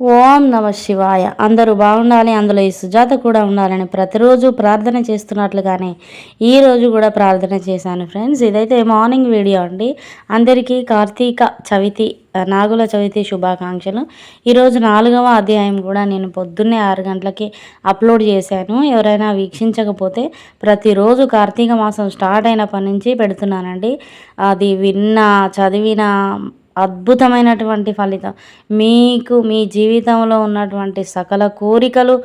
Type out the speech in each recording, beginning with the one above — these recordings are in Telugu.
ఓం నమ శివాయ. అందరూ బాగుండాలి అందులో ఈ సుజాత కూడా ఉండాలని ప్రతిరోజు ప్రార్థన చేస్తున్నట్లుగానే ఈరోజు కూడా ప్రార్థన చేశాను ఫ్రెండ్స్. ఇదైతే మార్నింగ్ వీడియో అండి. అందరికీ కార్తీక చవితి నాగుల చవితి శుభాకాంక్షలు. ఈరోజు నాలుగవ అధ్యాయం కూడా నేను పొద్దున్నే ఆరు గంటలకి అప్లోడ్ చేశాను. ఎవరైనా వీక్షించకపోతే ప్రతిరోజు కార్తీక మాసం స్టార్ట్ అయినప్పటి నుంచి పెడుతున్నానండి. అది విన్న చదివిన అద్భుతమైనటువంటి ఫలితం. మీకు మీ జీవితంలో ఉన్నటువంటి సకల కోరికలు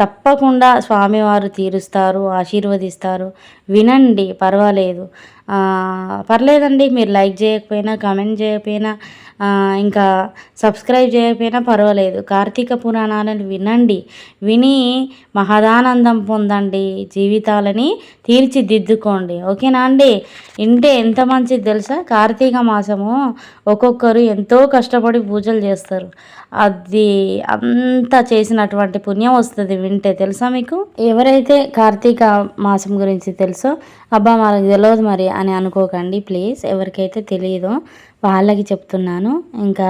తప్పకుండా స్వామివారు తీరుస్తారు ఆశీర్వదిస్తారు. వినండి పర్వాలేదు. పర్లేదండి మీరు లైక్ చేయకపోయినా కామెంట్ చేయకపోయినా ఇంకా సబ్స్క్రైబ్ చేయకపోయినా పర్వాలేదు. కార్తీక పురాణాలను వినండి. విని మహదానందం పొందండి జీవితాలని తీర్చిదిద్దుకోండి. ఓకేనా అండి? ఇంటే ఎంత మంచిది తెలుసా? కార్తీక మాసము ఒక్కొక్కరు ఎంతో కష్టపడి పూజలు చేస్తారు. అది అంతా చేసినటువంటి పుణ్యం వస్తుంది వింటే. తెలుసా మీకు? ఎవరైతే కార్తీక మాసం గురించి తెలుసో అబ్బా మనకు తెలియదు మరి అని అనుకోకండి ప్లీజ్. ఎవరికైతే తెలియదో వాళ్ళకి చెప్తున్నాను. ఇంకా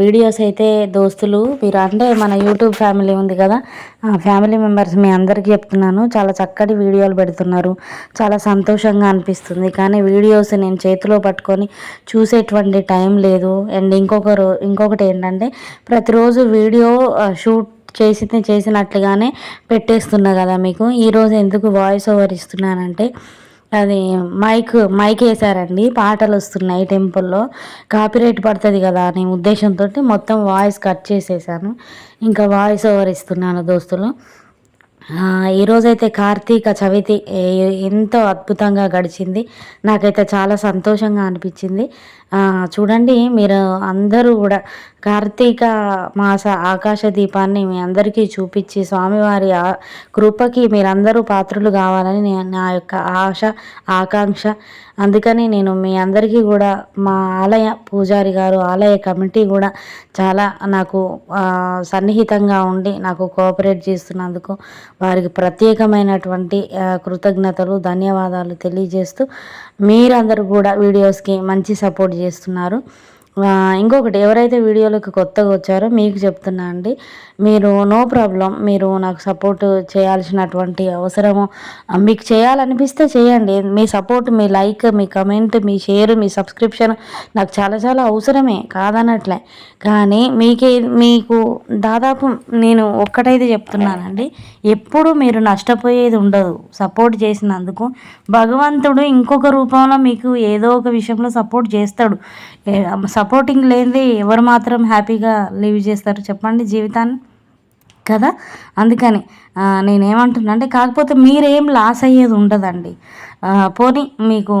వీడియోస్ అయితే దోస్తులు మీరు అంటే మన యూట్యూబ్ ఫ్యామిలీ ఉంది కదా ఆ ఫ్యామిలీ మెంబర్స్ మీ అందరికీ చెప్తున్నాను. చాలా చక్కటి వీడియోలు పెడుతున్నారు. చాలా సంతోషంగా అనిపిస్తుంది. కానీ వీడియోస్ నేను చేతిలో పట్టుకొని చూసేటువంటి టైం లేదు. అండ్ ఇంకొకరు ఇంకొకటి ఏంటంటే ప్రతిరోజు వీడియో షూట్ చేసి చేసినట్లుగానే పెట్టేస్తున్నా కదా మీకు. ఈరోజు ఎందుకు వాయిస్ ఓవర్ ఇస్తున్నానంటే అది మైక్ మైక్ వేసారండి పాటలు వస్తున్నాయి టెంపుల్లో. కాపీరైట్ పడుతుంది కదా అనే ఉద్దేశంతో మొత్తం వాయిస్ కట్ చేసేసాను. ఇంకా వాయిస్ ఓవర్ ఇస్తున్నాను దోస్తులు. ఈరోజైతే కార్తీక చవితి ఎంతో అద్భుతంగా గడిచింది. నాకైతే చాలా సంతోషంగా అనిపించింది. చూడండి మీరు అందరూ కూడా కార్తీక మాస ఆకాశ దీపాన్ని మీ అందరికీ చూపించి స్వామివారి కృపకి మీరందరూ పాత్రలు కావాలని నా యొక్క ఆశ ఆకాంక్ష. అందుకని నేను మీ అందరికీ కూడా మా ఆలయ పూజారి గారు ఆలయ కమిటీ కూడా చాలా నాకు సన్నిహితంగా ఉండి నాకు కోఆపరేట్ చేస్తున్నందుకు వారికి ప్రత్యేకమైనటువంటి కృతజ్ఞతలు ధన్యవాదాలు తెలియజేస్తూ మీరందరూ కూడా వీడియోస్కి మంచి సపోర్ట్ చేస్తున్నారు. ఇంకొకటి ఎవరైతే వీడియోలకు కొత్తగా వచ్చారో మీకు చెప్తున్నా అండి. మీరు నో ప్రాబ్లం మీరు నాకు సపోర్ట్ చేయాల్సినటువంటి అవసరము. మీకు చేయాలనిపిస్తే చేయండి. మీ సపోర్ట్ మీ లైక్ మీ కమెంట్ మీ షేర్ మీ సబ్స్క్రిప్షన్ నాకు చాలా చాలా అవసరమే కాదనట్లే. కానీ మీకే మీకు దాదాపు నేను ఒక్కటైతే చెప్తున్నానండి. ఎప్పుడు మీరు నష్టపోయేది ఉండదు. సపోర్ట్ చేసినందుకు భగవంతుడు ఇంకొక రూపంలో మీకు ఏదో ఒక విషయంలో సపోర్ట్ చేస్తాడు. సపోర్టింగ్ లేనిది ఎవరు మాత్రం హ్యాపీగా లివ్ చేస్తారు చెప్పండి జీవితాన్ని. కదా? అందుకని నేనేమంటున్నా అంటే కాకపోతే మీరేం లాస్ అయ్యేది ఉండదండి. పోనీ మీకు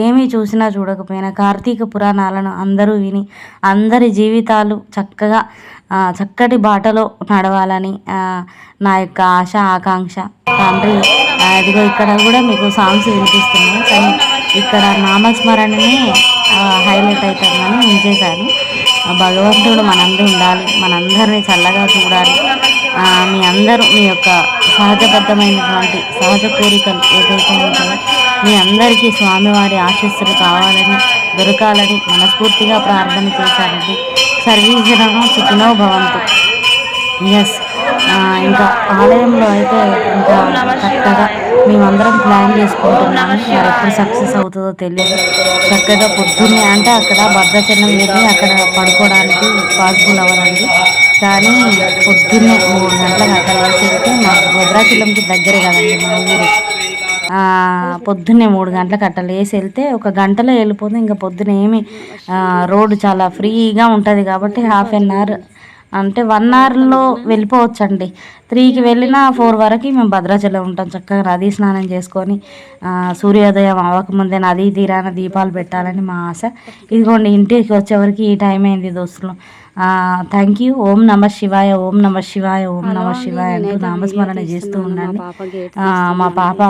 ఏమి చూసినా చూడకపోయినా కార్తీక పురాణాలను అందరూ విని అందరి జీవితాలు చక్కగా చక్కటి బాటలో నడవాలని నా యొక్క ఆశ ఆకాంక్ష. తండ్రి అదిగో ఇక్కడ కూడా మీకు సాంగ్స్ వినిపిస్తున్నాయి. కానీ ఇక్కడ నామస్మరణని హైలైట్ అవుతుందని ఉంచేశాను భగవంతుడు మనందరూ ఉండాలి. మనందరినీ చల్లగా చూడాలి. మీ అందరూ మీ యొక్క సహజబద్ధమైనటువంటి సహజ కోరికలు ఏదైతే ఉంటాయో మీ అందరికీ స్వామివారి ఆశస్సులు కావాలని దొరకాలని మనస్ఫూర్తిగా ప్రార్థన చేశారండి సర్వీజనం సుఖినో భవంతు. ఎస్ ఇంకా ఆలయంలో అయితే ఇంకా చక్కగా మేమందరం ప్లాన్ చేసుకుంటున్నాము. మరి ఎప్పుడు సక్సెస్ అవుతుందో తెలియదు. చక్కగా పొద్దున్నే అంటే అక్కడ భద్రాచలం వెళ్ళి అక్కడ పడుకోవడానికి పాసిబుల్ అవ్వదండి. కానీ పొద్దున్నే మూడు గంటలకు అక్కడ వేసి వెళ్తే మాకు భద్రాచలంకి దగ్గరే కదండి మా ఊరు. పొద్దున్నే మూడు గంటలకు అట్లా లేసి వెళ్తే ఒక గంటలో వెళ్ళిపోతే ఇంకా పొద్దున ఏమి రోడ్డు చాలా ఫ్రీగా ఉంటుంది కాబట్టి హాఫ్ అన్ అవర్ అంటే వన్ అవర్లో వెళ్ళిపోవచ్చు అండి త్రీకి వెళ్ళినా ఫోర్ వరకు మేము భద్రాచలం ఉంటాం చక్కగా నదీ స్నానం చేసుకొని సూర్యోదయం అవ్వకముందే నదీ తీరాన దీపాలు పెట్టాలని మా ఆశ. ఇదిగోండి ఇంటికి వచ్చేవరకు ఈ టైం అయింది దోస్తులు. థ్యాంక్ యూ ఓం నమ శివాయ ఓం నమ శివాయ ఓం నమ శివాయ అంటూ నామస్మరణ చేస్తూ ఉండండి. మా పాప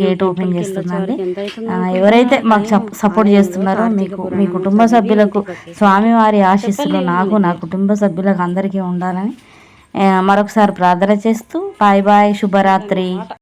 గేట్ ఓపెన్ చేస్తుందండి. ఎవరైతే మాకు సపోర్ట్ చేస్తున్నారో మీకు మీ కుటుంబ సభ్యులకు స్వామివారి ఆశీస్సులు నాకు నా కుటుంబ సభ్యులకు అందరికీ ఉండాలని మరొకసారి ప్రార్థన చేస్తూ బాయ్ బాయ్ శుభరాత్రి.